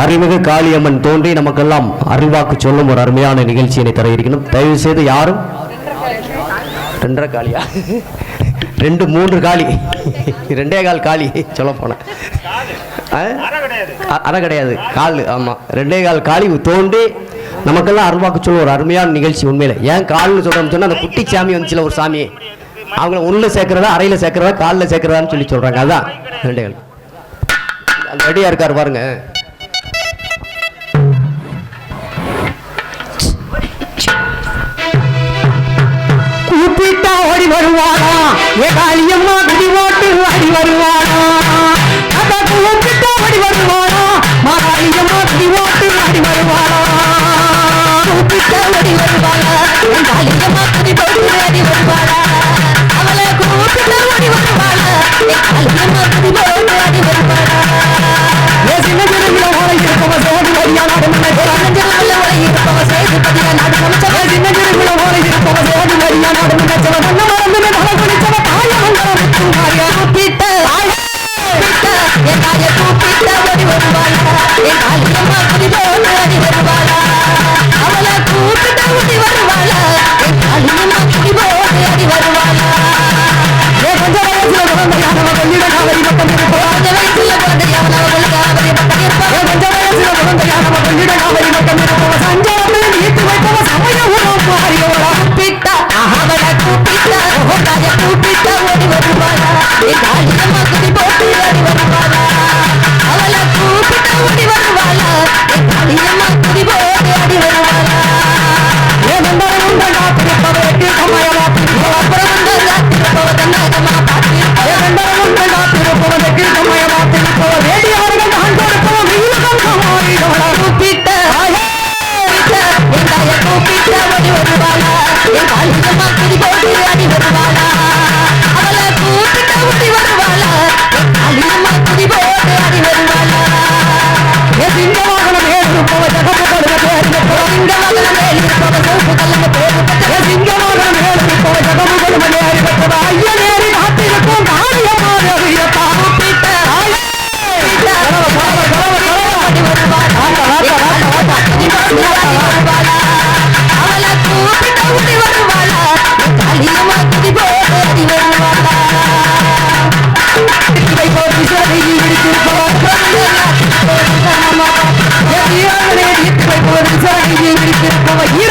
அறிமுக காளியம்மன் தோன்றி நமக்கெல்லாம் அருள்வாக்கு சொல்லும் ஒரு அருமையான நிகழ்ச்சியினை தர இருக்கணும் தயவு செய்து யாரும்? ரெண்டரை காளியா? ரெண்டு மூன்று காளி. ரெண்டே கால் காளி சொல்ல போனேன் அரை கிடையாது. கால் ஆமாம் ரெண்டே கால் காளி தோன்றி நமக்கெல்லாம் அருவாக்கு சொல்ல ஒரு அருமையான நிகழ்ச்சி உண்மையில். ஏன் கால்னு சொல்கிறோம்னு சொன்னால் அந்த குட்டி சாமி வந்துச்சுல ஒரு சாமி அவங்கள ஒன்றில் சேர்க்குறதா அறையில் சேர்க்குறதா காலில் சேர்க்குறதான்னு சொல்லி சொல்கிறாங்க அதான் ரெண்டே கால். ரெடியாக இருக்கார் பாருங்கள் ஏ காளியம்மா பிடி போட்டு அடி வருவா கூப்பிட்ட ஓட்டாய கூப்பிட்ட ஓடி வருவாயா காலியமா குதி போட்டு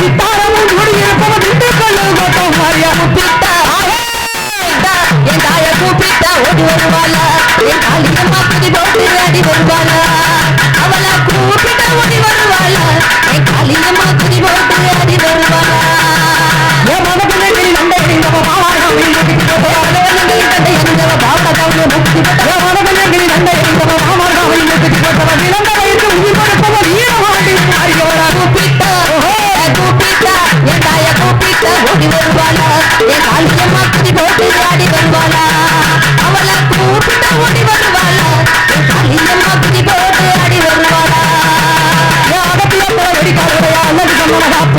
சித்தார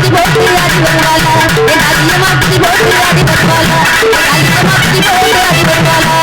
மாத்தி போட்டு அடி வருவாளா என் அதிகமாக்கி போட்டு அடி வருவாளா அதிகமாக்கி போட்டு அடி வருவாளா